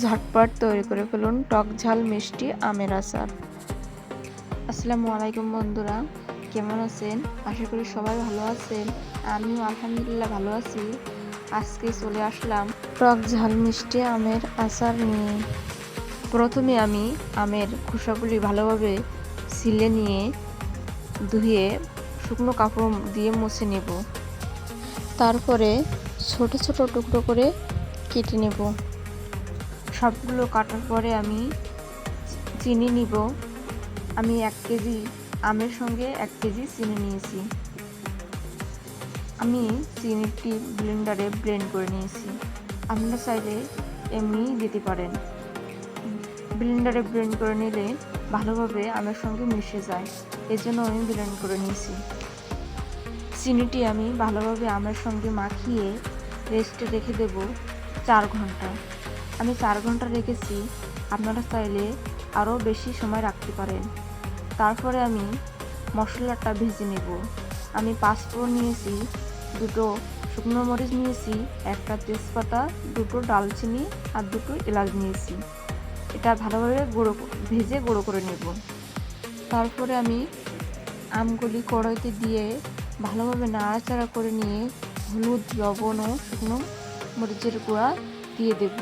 ঝটপট তৈরি করে ফেলুন টক ঝাল মিষ্টি আমের আচার। আসসালামু আলাইকুম বন্ধুরা, কেমন আছেন? আশা করি সবাই ভালো আছেন। আমিও আলহামদুলিল্লাহ ভালো আছি। আজকে চলে আসলাম টক ঝাল মিষ্টি আমের আচার নিয়ে। প্রথমে আমি আমের খোসাগুলি ভালোভাবে ছিলে নিয়ে ধুয়ে শুকনো কাপড় দিয়ে মুছে নেব। তারপরে ছোট ছোট টুকরো করে কেটে নেব। সবগুলো কাটার পরে আমি চিনি নিব। আমি এক কেজি আমের সঙ্গে এক কেজি চিনি নিয়েছি। আমি চিনিটি ব্লেন্ডারে ব্লেন্ড করে নিয়েছি। আপনারা চাইলে এমনি দিতে পারেন। ব্লেন্ডারে ব্লেন্ড করে নিলে ভালোভাবে আমের সঙ্গে মিশে যায়। এজন্য আমি ব্লেন্ড করে নিয়েছি। চিনিটি আমি ভালোভাবে আমের সঙ্গে মাখিয়ে রেস্টে রেখে দেব চার ঘণ্টা। আমি চার ঘণ্টা রেখেছি, আপনারা চাইলে আরও বেশি সময় রাখতে পারেন। তারপরে আমি মশলাটা ভেজে নেব। আমি পাঁচফোড়ন নিয়েছি, দুটো শুকনো মরিচ নিয়েছি, একটা তেজপাতা, দুটো ডালচিনি আর দুটো এলাচ নিয়েছি। এটা ভালোভাবে গুঁড়ো ভেজে গুঁড়ো করে নেব। তারপরে আমি আমগুলি কড়াইতে দিয়ে ভালোভাবে নাড়াচাড়া করে নিয়ে হলুদ, লবণ ও শুকনো মরিচের গুঁড়া দিয়ে দেব।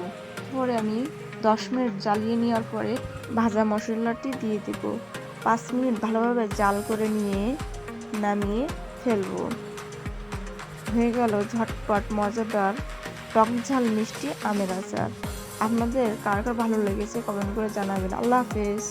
পরে আমি দশ মিনিট জ্বালিয়ে নেওয়ার পরে ভাজা মশলাটি দিয়ে দেব। পাঁচ মিনিট ভালোভাবে জাল করে নিয়ে নামিয়ে ফেলব। হয়ে গেল ঝটপট মজাদার টক ঝাল মিষ্টি আমের আচার। আপনাদের কার কার ভালো লেগেছে কমেন্ট করে জানাবেন। আল্লাহ হাফেজ।